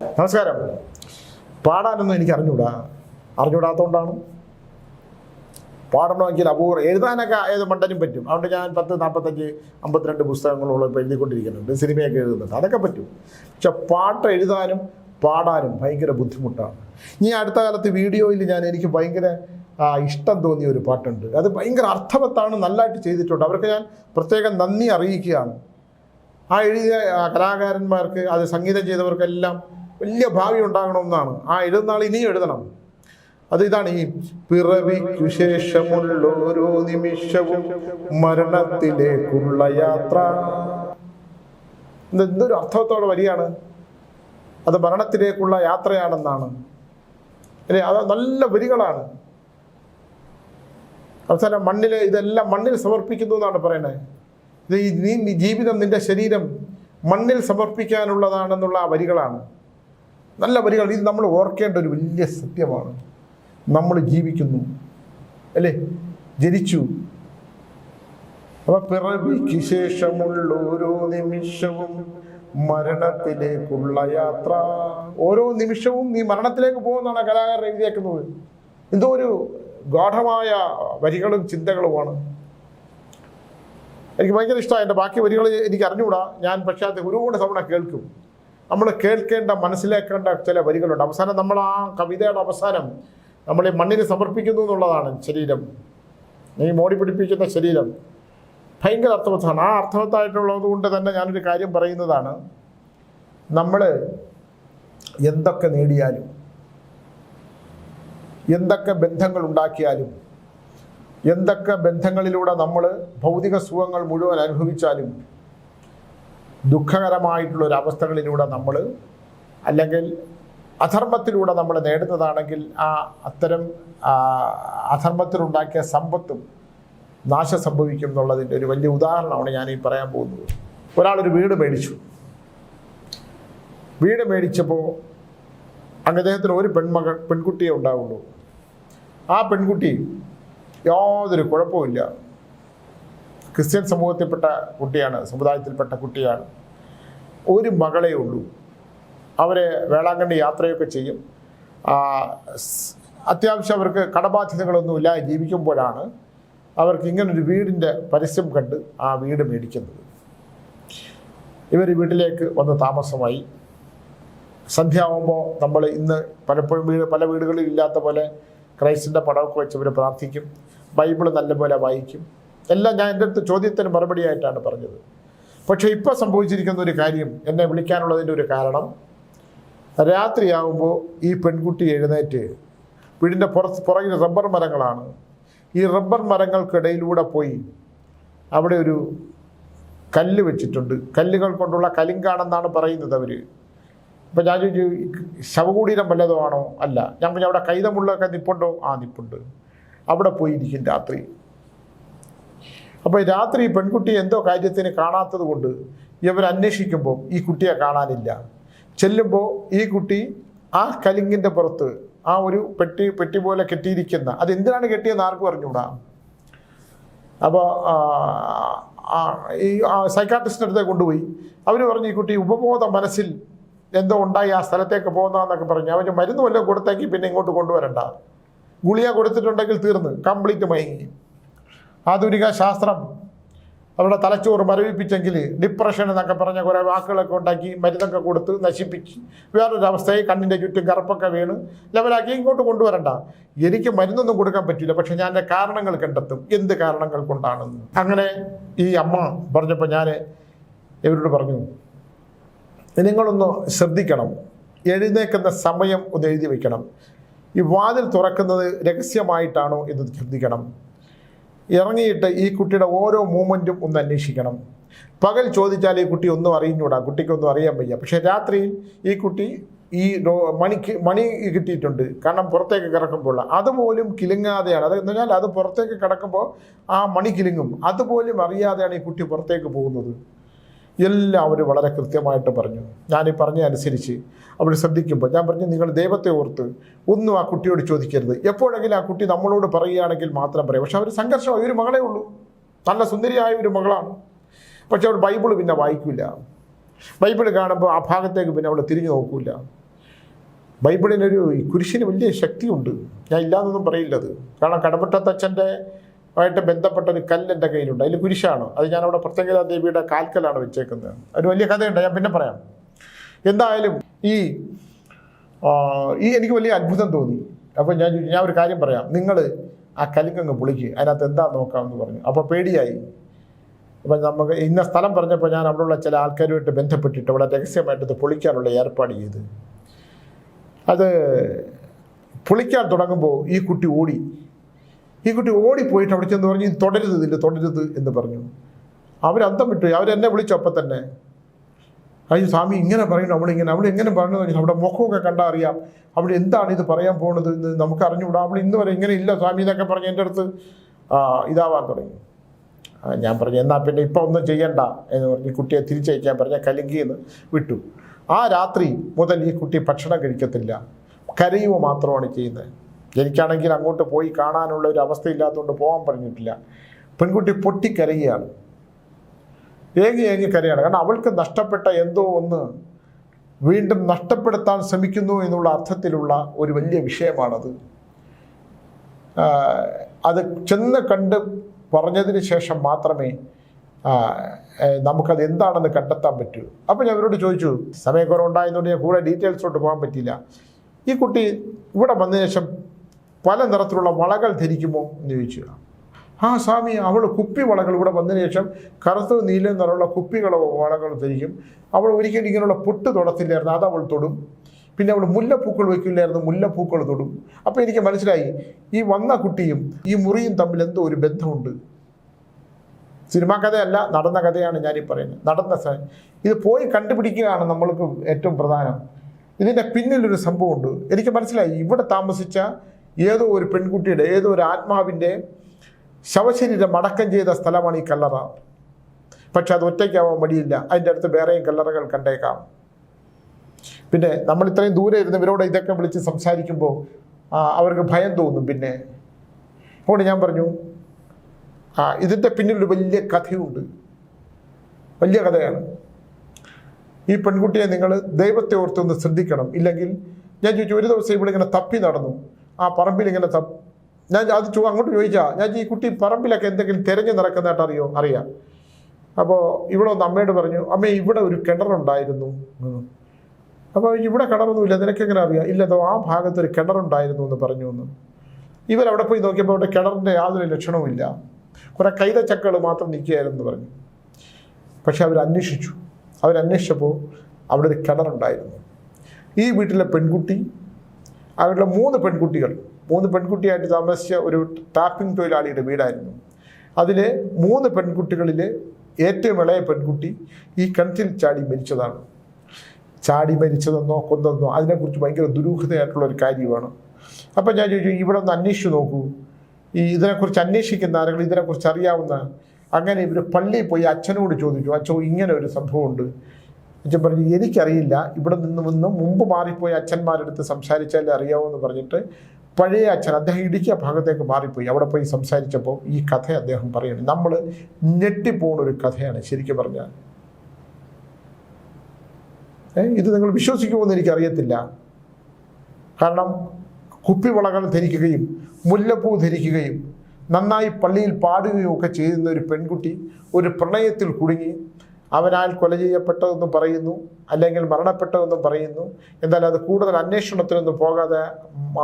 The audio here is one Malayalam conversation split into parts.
നമസ്കാരം. പാടാനൊന്നും എനിക്ക് അറിഞ്ഞൂടാ. അറിഞ്ഞൂടാത്തതുകൊണ്ടാണ് പാടണമെങ്കിൽ അപൂർവം എഴുതാനൊക്കെ ഏത് മണ്ടനും പറ്റും. അതുകൊണ്ട് ഞാൻ പത്ത് നാൽപ്പത്തഞ്ച് അമ്പത്തിരണ്ട് പുസ്തകങ്ങളോളം ഇപ്പോൾ എഴുതിക്കൊണ്ടിരിക്കുന്നുണ്ട്. സിനിമയൊക്കെ എഴുതുന്നുണ്ട്. അതൊക്കെ പറ്റും. പക്ഷെ പാട്ട് എഴുതാനും പാടാനും ഭയങ്കര ബുദ്ധിമുട്ടാണ്. ഇനി അടുത്ത കാലത്ത് വീഡിയോയിൽ ഞാൻ എനിക്ക് ഭയങ്കര ഇഷ്ടം തോന്നിയ ഒരു പാട്ടുണ്ട്. അത് ഭയങ്കര അർത്ഥവത്താണ് നല്ലതായിട്ട് ചെയ്തിട്ടുണ്ട്. അവർക്ക് ഞാൻ പ്രത്യേകം നന്ദി അറിയിക്കുകയാണ്. ആ എഴുതിയ കലാകാരന്മാർക്ക് അത് സംഗീതം ചെയ്തവർക്കെല്ലാം വലിയ ഭാവി ഉണ്ടാകണമെന്നാണ്. ആ എഴുതുന്നാൾ ഇനിയും എഴുതണം. അത് ഇതാണ് ഈ പിറവിക്കു ശേഷമുള്ള ഓരോ നിമിഷവും മരണത്തിലേക്കുള്ള യാത്ര. എന്തൊരു അർത്ഥത്തോടെ വരികയാണ് അത് മരണത്തിലേക്കുള്ള യാത്രയാണെന്നാണ്. അല്ലേ? അത് നല്ല വരികളാണ്. അവസാനം മണ്ണിൽ ഇതെല്ലാം മണ്ണിൽ സമർപ്പിക്കുന്നു എന്നാണ് പറയുന്നത്. ഇത് നീ ജീവിതം നിന്റെ ശരീരം മണ്ണിൽ സമർപ്പിക്കാനുള്ളതാണെന്നുള്ള ആ വരികളാണ്. നല്ല വരികൾ. ഇത് നമ്മൾ ഓർക്കേണ്ട ഒരു വലിയ സത്യമാണ്. നമ്മൾ ജീവിക്കുന്നു. അല്ലേ? ജനിച്ചു. അപ്പൊ പിറവിക്ക് ശേഷമുള്ള ഓരോ നിമിഷവും മരണത്തിലേക്കുള്ള യാത്ര. ഓരോ നിമിഷവും നീ മരണത്തിലേക്ക് പോകുന്നതാണ് കലാകാരൻ എഴുതിയേക്കുന്നത്. എന്തോ ഒരു ഗാഠമായ വരികളും ചിന്തകളുമാണ്. എനിക്ക് ഭയങ്കര ഇഷ്ടമാണ് എന്റെ ബാക്കി വരികൾ എനിക്ക് അറിഞ്ഞുകൂടാ ഞാൻ പക്ഷേ അത് ഒരുപാട് തവണ കേൾക്കും. നമ്മൾ കേൾക്കേണ്ട മനസ്സിലാക്കേണ്ട ചില വരികളുണ്ട്. അവസാനം നമ്മൾ ആ കവിതയുടെ അവസാനം നമ്മൾ ഈ മണ്ണിന് സമർപ്പിക്കുന്നു എന്നുള്ളതാണ് ശരീരം. ഈ മോടി പിടിപ്പിക്കുന്ന ശരീരം. ഭയങ്കര അർത്ഥവത്താണ്. ആ അർത്ഥവത്തായിട്ടുള്ളത് കൊണ്ട് തന്നെ ഞാനൊരു കാര്യം പറയുന്നതാണ്. നമ്മൾ എന്തൊക്കെ നേടിയാലും എന്തൊക്കെ ബന്ധങ്ങൾ ഉണ്ടാക്കിയാലും എന്തൊക്കെ ബന്ധങ്ങളിലൂടെ നമ്മൾ ഭൗതിക സുഖങ്ങൾ മുഴുവൻ അനുഭവിച്ചാലും ദുഃഖകരമായിട്ടുള്ള ഒരു അവസ്ഥകളിലൂടെ നമ്മൾ അല്ലെങ്കിൽ അധർമ്മത്തിലൂടെ നമ്മൾ നേടുന്നതാണെങ്കിൽ ആ അത്തരം അധർമ്മത്തിലുണ്ടാക്കിയ സമ്പത്തും നാശം സംഭവിക്കും എന്നുള്ളതിന്റെ ഒരു വലിയ ഉദാഹരണമാണ് ഞാൻ ഈ പറയാൻ പോകുന്നത്. ഒരാളൊരു വീട് മേടിച്ചു. വീട് മേടിച്ചപ്പോൾ അങ്ങ് അദ്ദേഹത്തിന് ഒരു പെൺമകൾ പെൺകുട്ടിയെ ഉണ്ടാവുള്ളൂ. ആ പെൺകുട്ടി യാതൊരു കുഴപ്പമില്ല ക്രിസ്ത്യൻ സമൂഹത്തിൽപ്പെട്ട കുട്ടിയാണ് സമുദായത്തിൽപ്പെട്ട കുട്ടിയാണ്. ഒരു മകളേ ഉള്ളൂ. അവരെ വേളാങ്കണ്ണി യാത്രയൊക്കെ ചെയ്യും. അത്യാവശ്യം അവർക്ക് കടബാധ്യതകളൊന്നുമില്ല ജീവിക്കുമ്പോഴാണ് അവർക്ക് ഇങ്ങനൊരു വീടിന്റെ പരസ്യം കണ്ട് ആ വീട് മേടിക്കുന്നത്. ഇവർ വീട്ടിലേക്ക് വന്ന് താമസമായി. സന്ധ്യയാവുമ്പോൾ നമ്മൾ ഇന്ന് പലപ്പോഴും വീട് പല വീടുകളിൽ ഇല്ലാത്ത പോലെ ക്രൈസ്റ്റിന്റെ പടമൊക്കെ വെച്ച് ഇവർ പ്രാർത്ഥിക്കും. ബൈബിൾ നല്ലപോലെ വായിക്കും. എല്ലാം ഞാൻ എന്റെ അടുത്ത് ചോദ്യത്തിന് മറുപടിയായിട്ടാണ് പറഞ്ഞത്. പക്ഷേ ഇപ്പോൾ സംഭവിച്ചിരിക്കുന്ന ഒരു കാര്യം എന്നെ വിളിക്കാനുള്ളതിന്റെ ഒരു കാരണം രാത്രിയാവുമ്പോൾ ഈ പെൺകുട്ടി എഴുന്നേറ്റ് വീടിന്റെ പുറത്ത് പുറകിൽ റബ്ബർ മരങ്ങളാണ്. ഈ റബ്ബർ മരങ്ങൾക്കിടയിലൂടെ പോയി അവിടെ ഒരു കല്ല് വെച്ചിട്ടുണ്ട്. കല്ലുകൾ കൊണ്ടുള്ള കലിങ്കാണെന്നാണ് പറയുന്നത് അവർ ഇപ്പം ഞാൻ ചോദിച്ചു ശവകൂടീരം വല്ലതോ ആണോ അല്ല. ഞാൻ പറഞ്ഞു അവിടെ കൈതമുള്ളൊക്കെ നിപ്പുണ്ടോ? ആ നിപ്പുണ്ട്. അവിടെ പോയിരിക്കും രാത്രി. അപ്പോൾ രാത്രി പെൺകുട്ടി എന്തോ കാര്യത്തിന് കാണാത്തത് കൊണ്ട് ഇവർ അന്വേഷിക്കുമ്പോൾ ഈ കുട്ടിയെ കാണാനില്ല. ചെല്ലുമ്പോൾ ഈ കുട്ടി ആ കലിങ്ങിന്റെ പുറത്ത് ആ ഒരു പെട്ടി പെട്ടി പോലെ കെട്ടിയിരിക്കുന്ന അത് എന്തിനാണ് കെട്ടിയെന്ന് ആർക്കും അറിഞ്ഞൂടാ അപ്പോൾ ഈ സൈക്കാട്രിസ്റ്റിന്റെ അടുത്തേ കൊണ്ടുപോയി. അവർ പറഞ്ഞു ഈ കുട്ടി ഉപബോധ മനസ്സിൽ എന്തോ ഉണ്ടായി ആ സ്ഥലത്തേക്ക് പോകുന്നതെന്നൊക്കെ പറഞ്ഞു. അവന് മരുന്ന് വല്ലതും കൊടുത്തേക്ക് പിന്നെ ഇങ്ങോട്ട് കൊണ്ടുവരണ്ട. ഗുളിക കൊടുത്തിട്ടുണ്ടെങ്കിൽ തീർന്ന്. കംപ്ലീറ്റ് മയങ്ങി. ആധുനിക ശാസ്ത്രം അവരുടെ തലച്ചോറ് മരവിപ്പിച്ചെങ്കിൽ ഡിപ്രഷൻ എന്നൊക്കെ പറഞ്ഞ കുറേ വാക്കുകളൊക്കെ ഉണ്ടാക്കി മരുന്നൊക്കെ കൊടുത്ത് നശിപ്പിച്ച് വേറൊരവസ്ഥയെ കണ്ണിന്റെ ചുറ്റും കറുപ്പൊക്കെ വീണ് ലെവലാക്കി ഇങ്ങോട്ട് കൊണ്ടുവരണ്ട. എനിക്ക് മരുന്നൊന്നും കൊടുക്കാൻ പറ്റില്ല പക്ഷെ ഞാൻ എന്റെ കാരണങ്ങൾ കണ്ടെത്തും. എന്ത് കാരണങ്ങൾ കൊണ്ടാണെന്ന്. അങ്ങനെ ഈ അമ്മ പറഞ്ഞപ്പോൾ ഞാൻ ഇവരോട് പറഞ്ഞു നിങ്ങളൊന്ന് ശ്രദ്ധിക്കണം. എഴുന്നേക്കുന്ന സമയം ഒന്ന് എഴുതി വയ്ക്കണം. ഈ വാതിൽ തുറക്കുന്നത് രഹസ്യമായിട്ടാണോ എന്ന് ശ്രദ്ധിക്കണം. ഇറങ്ങിയിട്ട് ഈ കുട്ടിയുടെ ഓരോ മൂമെന്റും ഒന്ന് അന്വേഷിക്കണം. പകൽ ചോദിച്ചാൽ ഈ കുട്ടി ഒന്നും അറിഞ്ഞൂടാ കുട്ടിക്കൊന്നും അറിയാൻ വയ്യ. പക്ഷേ രാത്രിയിൽ ഈ കുട്ടി ഈ മണിക്ക് മണി കിട്ടിയിട്ടുണ്ട്. കാരണം പുറത്തേക്ക് കിടക്കുമ്പോൾ. അതുപോലും കിലുങ്ങാതെയാണ്. അത് എന്ന് പറഞ്ഞാൽ അത് പുറത്തേക്ക് കിടക്കുമ്പോൾ ആ മണി കിലുങ്ങും. അതുപോലും അറിയാതെയാണ് ഈ കുട്ടി പുറത്തേക്ക് പോകുന്നത്. എല്ലാം അവർ വളരെ കൃത്യമായിട്ട് പറഞ്ഞു. ഞാൻ ഈ പറഞ്ഞ അനുസരിച്ച് അവർ ശ്രദ്ധിക്കുമ്പോൾ ഞാൻ പറഞ്ഞു നിങ്ങൾ ദൈവത്തെ ഓർത്ത് ഒന്നും ആ കുട്ടിയോട് ചോദിക്കരുത്. എപ്പോഴെങ്കിലും ആ കുട്ടി നമ്മളോട് പറയുകയാണെങ്കിൽ മാത്രം പറയും. പക്ഷെ അവർ സംഘർഷമായി. ഒരു മകളേ ഉള്ളൂ. നല്ല സുന്ദരിയായ ഒരു മകളാണ്. പക്ഷെ അവൾ ബൈബിൾ പിന്നെ വായിക്കില്ല ബൈബിൾ കാണുമ്പോൾ ആ ഭാഗത്തേക്ക് പിന്നെ അവൾ തിരിഞ്ഞു നോക്കില്ല ബൈബിളിനൊരു കുരിശിന് വലിയ ശക്തിയുണ്ട്. ഞാൻ ഇല്ലാന്നൊന്നും പറയില്ലത്. കാരണം കടമറ്റത്തച്ഛന്റെ ആയിട്ട് ബന്ധപ്പെട്ട ഒരു കല്ല് എന്റെ കയ്യിലുണ്ട്. അതിൽ കുരിശാണ്. അത് ഞാൻ അവിടെ പ്രത്യേകത ദേവിയുടെ കാൽക്കലാണ് വെച്ചേക്കുന്നത്. ഒരു വലിയ കഥയുണ്ട്. ഞാൻ പിന്നെ പറയാം. എന്തായാലും ഈ ഈ എനിക്ക് വലിയ അത്ഭുതം തോന്നി. അപ്പോൾ ഞാൻ ഞാൻ ഒരു കാര്യം പറയാം. നിങ്ങൾ ആ കലിക്കങ്ങ് പൊളിക്ക്. അതിനകത്ത് എന്താ നോക്കാമെന്ന് പറഞ്ഞു. അപ്പോൾ പേടിയായി. അപ്പം നമുക്ക് ഇന്ന സ്ഥലം പറഞ്ഞപ്പോൾ ഞാൻ അവിടെയുള്ള ചില ആൾക്കാരുമായിട്ട് ബന്ധപ്പെട്ടിട്ട് അവിടെ രഹസ്യമായിട്ട് ഇത് പൊളിക്കാനുള്ള ഏർപ്പാട് ചെയ്ത്. അത് പൊളിക്കാൻ തുടങ്ങുമ്പോൾ ഈ കുട്ടി ഓടി. ഈ കുട്ടി ഓടിപ്പോയിട്ട് അവിടെ ചെന്ന് പറഞ്ഞു "ഇത് തുടരുത് ഇതിൽ തുടരുത് എന്ന് പറഞ്ഞു. അവരന്തം വിട്ടു. അവരെന്നെ വിളിച്ചപ്പം തന്നെ. അയ്യോ സ്വാമി ഇങ്ങനെ പറയുന്നു അവളിങ്ങനെ അവൾ എങ്ങനെ പറഞ്ഞു അവിടെ മുഖമൊക്കെ കണ്ടാൽ അറിയാം. അവിടെ എന്താണ് ഇത് പറയാൻ പോകുന്നത് എന്ന് നമുക്ക് അറിഞ്ഞുകൂടാ. അവൾ ഇന്ന് വരെ ഇങ്ങനെ ഇല്ല സ്വാമി എന്നൊക്കെ പറഞ്ഞ് എന്റെ അടുത്ത് ഇതാവാൻ തുടങ്ങി. ഞാൻ പറഞ്ഞു എന്നാൽ പിന്നെ ഇപ്പം ഒന്നും ചെയ്യണ്ട എന്ന് പറഞ്ഞ് കുട്ടിയെ തിരിച്ചയക്കാൻ പറഞ്ഞ കലങ്കിയെന്ന് വിട്ടു. ആ രാത്രി മുതൽ ഈ കുട്ടി ഭക്ഷണം കഴിക്കത്തില്ല. കരയുക മാത്രമാണ് ചെയ്യുന്നത്. എനിക്കാണെങ്കിൽ അങ്ങോട്ട് പോയി കാണാനുള്ള ഒരു അവസ്ഥയില്ലാത്തതുകൊണ്ട് പോകാൻ പറഞ്ഞിട്ടില്ല. പെൺകുട്ടി പൊട്ടിക്കരയുകയാണ്. ഏങ്ങി ഏങ്ങി കരയാണ്. കാരണം അവൾക്ക് നഷ്ടപ്പെട്ട എന്തോ ഒന്ന് വീണ്ടും നഷ്ടപ്പെടുത്താൻ ശ്രമിക്കുന്നു എന്നുള്ള അർത്ഥത്തിലുള്ള ഒരു വലിയ വിഷയമാണത്. അത് ചെന്ന് കണ്ട് പറഞ്ഞതിന് ശേഷം മാത്രമേ നമുക്കത് എന്താണെന്ന് കണ്ടെത്താൻ പറ്റൂ. അപ്പോൾ ഞാൻ അവരോട് ചോദിച്ചു സമയക്കുറവുണ്ടായതുകൊണ്ട് ഞാൻ കൂടുതൽ ഡീറ്റെയിൽസോട്ട് പോകാൻ പറ്റില്ല ഈ കുട്ടി ഇവിടെ വന്നതിന് ശേഷം പല നിറത്തിലുള്ള വളകൾ ധരിക്കുമോ എന്ന് ചോദിച്ചു. ആ സ്വാമി അവൾ കുപ്പി വളകൾ ഇവിടെ വന്നതിന് ശേഷം കറുത്ത നീല നിറമുള്ള കുപ്പികളോ വളകൾ ധരിക്കും. അവൾ ഒരിക്കലും ഇങ്ങനെയുള്ള പൊട്ട് തൊടത്തില്ലായിരുന്നു അത് അവൾ തൊടും. പിന്നെ അവൾ മുല്ലപ്പൂക്കൾ വയ്ക്കില്ലായിരുന്നു മുല്ലപ്പൂക്കൾ തൊടും. അപ്പോൾ എനിക്ക് മനസ്സിലായി ഈ വന്ന കുട്ടിയും ഈ മുറിയും തമ്മിൽ എന്തോ ഒരു ബന്ധമുണ്ട്. സിനിമാ കഥയല്ല നടന്ന കഥയാണ് ഞാനീ പറയുന്നത്. നടന്ന ഇത് പോയി കണ്ടുപിടിക്കുകയാണ് നമ്മൾക്ക് ഏറ്റവും പ്രധാനം. ഇതിന്റെ പിന്നിലൊരു സംഭവമുണ്ട്. എനിക്ക് മനസ്സിലായി ഇവിടെ താമസിച്ച ഏതോ ഒരു പെൺകുട്ടിയുടെ ഏതോ ഒരു ആത്മാവിന്റെ ശവശരീരം അടക്കം ചെയ്ത സ്ഥലമാണ് ഈ കല്ലറ. പക്ഷെ അത് ഒറ്റയ്ക്കാവാൻ മടിയില്ല. അതിന്റെ അടുത്ത് വേറെയും കല്ലറകൾ കണ്ടേക്കാം. പിന്നെ നമ്മൾ ഇത്രയും ദൂരെ ഇരുന്നവരോട് ഇതൊക്കെ വിളിച്ച് സംസാരിക്കുമ്പോൾ അവർക്ക് ഭയം തോന്നും പിന്നെ. അതുകൊണ്ട് ഞാൻ പറഞ്ഞു ആ ഇതിന്റെ പിന്നിലൊരു വലിയ കഥയുണ്ട്. വലിയ കഥയാണ്. ഈ പെൺകുട്ടിയെ നിങ്ങൾ ദൈവത്തെ ഓർത്തൊന്ന് ശ്രദ്ധിക്കണം. ഇല്ലെങ്കിൽ ഞാൻ ചോദിച്ചു ഒരു ദിവസം ഇവിടെ ഇങ്ങനെ തപ്പി നടന്നു. ആ പറമ്പിൽ ഇങ്ങനെ ഞാൻ അത് അങ്ങോട്ട് ചോദിച്ചാ ഞാൻ ഈ കുട്ടി പറമ്പിലൊക്കെ എന്തെങ്കിലും തിരഞ്ഞു നടക്കുന്നതായിട്ട് അറിയോ? അറിയാം. അപ്പോൾ ഇവിടെ ഒന്ന് അമ്മയോട് പറഞ്ഞു അമ്മ ഇവിടെ ഒരു കിണറുണ്ടായിരുന്നു. അപ്പോൾ ഇവിടെ കിണറൊന്നുമില്ല നിനക്കെങ്ങനെ അറിയാം? ഇല്ലതോ ആ ഭാഗത്ത് ഒരു കിണറുണ്ടായിരുന്നു എന്ന് പറഞ്ഞു എന്ന്. ഇവരവിടെ പോയി നോക്കിയപ്പോൾ അവിടെ കിണറിന്റെ യാതൊരു ലക്ഷണവുമില്ല. കുറേ കൈതച്ചക്കൾ മാത്രം നിൽക്കുകയായിരുന്നു പറഞ്ഞു. പക്ഷെ അവരന്വേഷിച്ചു അവരന്വേഷിച്ചപ്പോൾ അവിടെ ഒരു കിണറുണ്ടായിരുന്നു. ഈ വീട്ടിലെ പെൺകുട്ടി അവരുടെ മൂന്ന് പെൺകുട്ടികൾ മൂന്ന് പെൺകുട്ടിയായിട്ട് താമസിച്ച ഒരു ടാപ്പിംഗ് തൊഴിലാളിയുടെ വീടായിരുന്നു. അതിലെ മൂന്ന് പെൺകുട്ടികളിൽ ഏറ്റവും ഇളയ പെൺകുട്ടി ഈ കിണറ്റിൽ ചാടി മരിച്ചതാണ്. ചാടി മരിച്ചതെന്നോ കൊന്നതെന്നോ അതിനെക്കുറിച്ച് ഭയങ്കര ദുരൂഹതയായിട്ടുള്ള ഒരു കാര്യമാണ്. അപ്പം ഞാൻ ചോദിച്ചു ഇവിടെ ഒന്ന് അന്വേഷിച്ചു നോക്കൂ. ഈ ഇതിനെക്കുറിച്ച് അന്വേഷിക്കുന്ന ആരെങ്കിലും ഇതിനെക്കുറിച്ച് അറിയാവുന്ന? അങ്ങനെ ഇവർ പള്ളിയിൽ പോയി അച്ഛനോട് ചോദിച്ചു അച്ഛൻ ഇങ്ങനെ ഒരു സംഭവമുണ്ട്. അച്ഛൻ പറഞ്ഞു എനിക്കറിയില്ല. ഇവിടെ നിന്ന് വന്ന് മുമ്പ് മാറിപ്പോയി അച്ഛന്മാരെടുത്ത് സംസാരിച്ചാലേ അറിയാവൂന്ന് പറഞ്ഞിട്ട് പഴയ അച്ഛൻ അദ്ദേഹം ഇടുക്കിയ ഭാഗത്തേക്ക് മാറിപ്പോയി. അവിടെ പോയി സംസാരിച്ചപ്പോൾ ഈ കഥ അദ്ദേഹം പറയുന്നത് നമ്മൾ ഞെട്ടിപ്പോണ ഒരു കഥയാണ് ശരിക്കും പറഞ്ഞാൽ. ഇത് നിങ്ങൾ വിശ്വസിക്കുമെന്ന് എനിക്കറിയത്തില്ല. കാരണം കുപ്പിവളകൾ ധരിക്കുകയും മുല്ലപ്പൂ ധരിക്കുകയും നന്നായി പള്ളിയിൽ പാടുകയും ഒക്കെ ചെയ്യുന്ന ഒരു പെൺകുട്ടി ഒരു പ്രണയത്തിൽ കുടുങ്ങി അവനാൽ കൊല ചെയ്യപ്പെട്ടതെന്നും പറയുന്നു അല്ലെങ്കിൽ മരണപ്പെട്ടതെന്നും പറയുന്നു. എന്നാൽ അത് കൂടുതൽ അന്വേഷണത്തിനൊന്നും പോകാതെ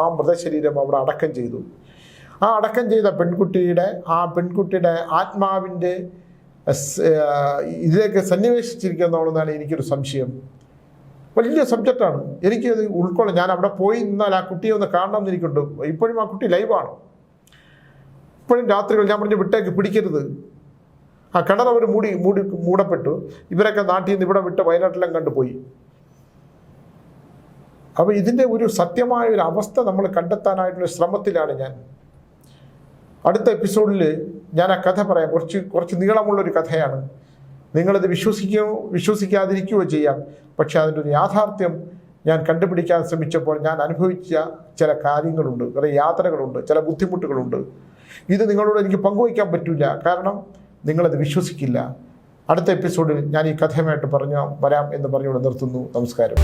ആ മൃതശരീരം അവിടെ അടക്കം ചെയ്തു. ആ അടക്കം ചെയ്ത പെൺകുട്ടിയുടെ ആ പെൺകുട്ടിയുടെ ആത്മാവിന്റെ ഇതിലേക്ക് സന്നിവേശിച്ചിരിക്കുന്നതാണെന്നാണ് എനിക്കൊരു സംശയം. വലിയ സബ്ജക്റ്റാണ്. എനിക്കത് ഉൾക്കൊള്ളാം. ഞാൻ അവിടെ പോയി നിന്നാൽ ആ കുട്ടിയെ ഒന്ന് കാണണം എനിക്കുണ്ട് ഇപ്പോഴും ആ കുട്ടി ലൈവാണ്. ഇപ്പോഴും രാത്രികൾ ഞാൻ പറഞ്ഞു വിട്ടേക്ക് പിടിക്കരുത്. ആ കിണർ അവർ മൂടി മൂടി മൂടപ്പെട്ടു. ഇവരൊക്കെ നാട്ടിൽ നിന്ന് ഇവിടെ വിട്ട് വയനാട്ടിലും കണ്ടുപോയി അപ്പോൾ ഇതിന്റെ ഒരു സത്യമായ ഒരു അവസ്ഥ നമ്മൾ കണ്ടെത്താനായിട്ടുള്ള ശ്രമത്തിലാണ് ഞാൻ. അടുത്ത എപ്പിസോഡിൽ ഞാൻ ആ കഥ പറയാം. കുറച്ച് കുറച്ച് നീളമുള്ളൊരു കഥയാണ്. നിങ്ങളത് വിശ്വസിക്കുകയോ വിശ്വസിക്കാതിരിക്കുകയോ ചെയ്യാം. പക്ഷെ അതിന്റെ ഒരു യാഥാർത്ഥ്യം ഞാൻ കണ്ടുപിടിക്കാൻ ശ്രമിച്ചപ്പോൾ ഞാൻ അനുഭവിച്ച ചില കാര്യങ്ങളുണ്ട്. കുറേ യാത്രകളുണ്ട് ചില ബുദ്ധിമുട്ടുകളുണ്ട്. ഇത് നിങ്ങളോട് എനിക്ക് പങ്കുവയ്ക്കാൻ പറ്റില്ല കാരണം നിങ്ങളത് വിശ്വസിക്കില്ല. അടുത്ത എപ്പിസോഡിൽ ഞാൻ ഈ കഥയുമായിട്ട് പറഞ്ഞു വരാം എന്ന് പറഞ്ഞുകൊണ്ട് നിർത്തുന്നു. നമസ്കാരം.